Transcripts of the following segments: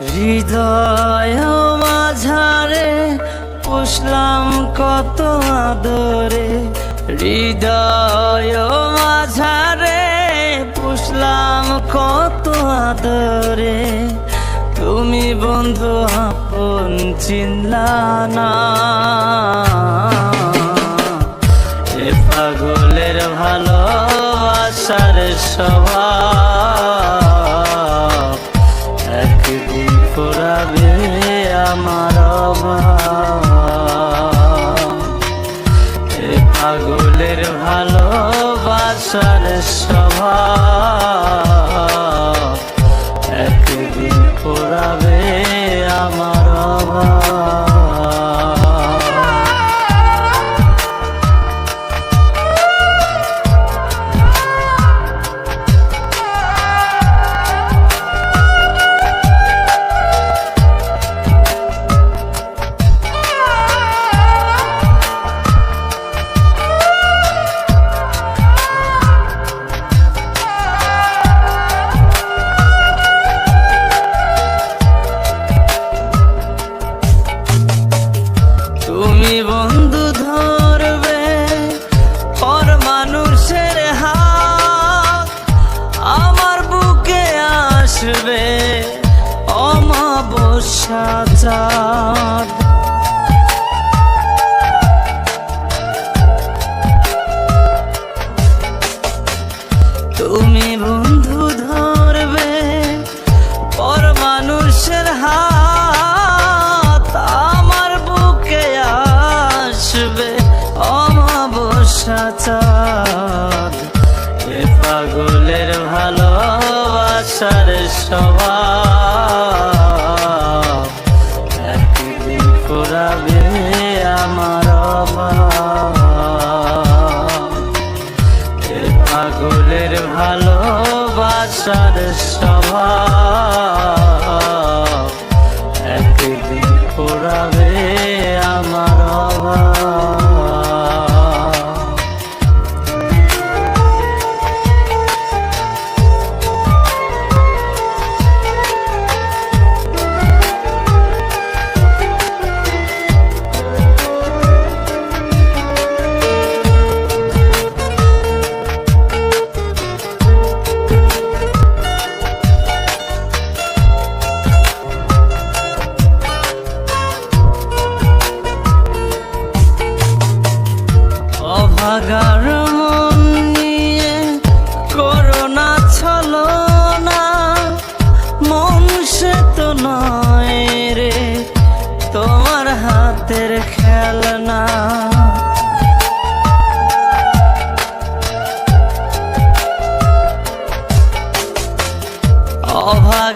হৃদয় মাঝারে পুষলাম কত আদরে। হৃদয় মাঝারে পুষলাম কত আদরে। তুমি বন্ধু আপন চিনলা না। এ পাগলের ভালো আশার সব সেদিন ফোরাবে আমার এ স্বভাব। একদিন ফোরাবে আমার যাবে অমাবস্যা সভা একদিন পুরাবে আমার পাগলের ভালোবাসার স্বভাব। একদিন পুরাবে আমার অভাব।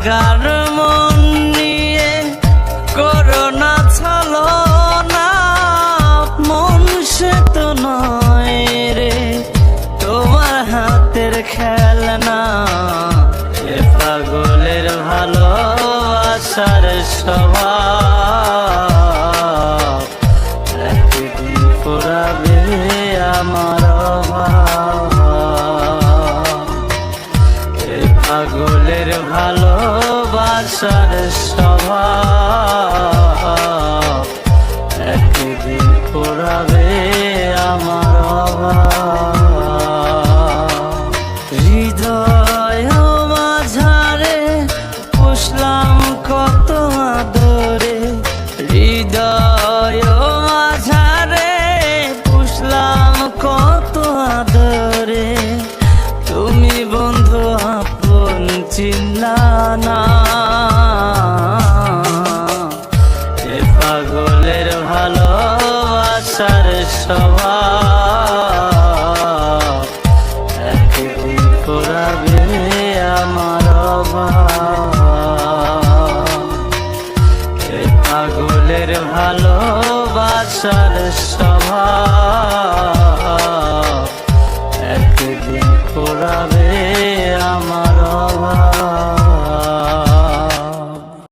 agarrar অভাব এতদিন পোড়াবে আমার অভাব।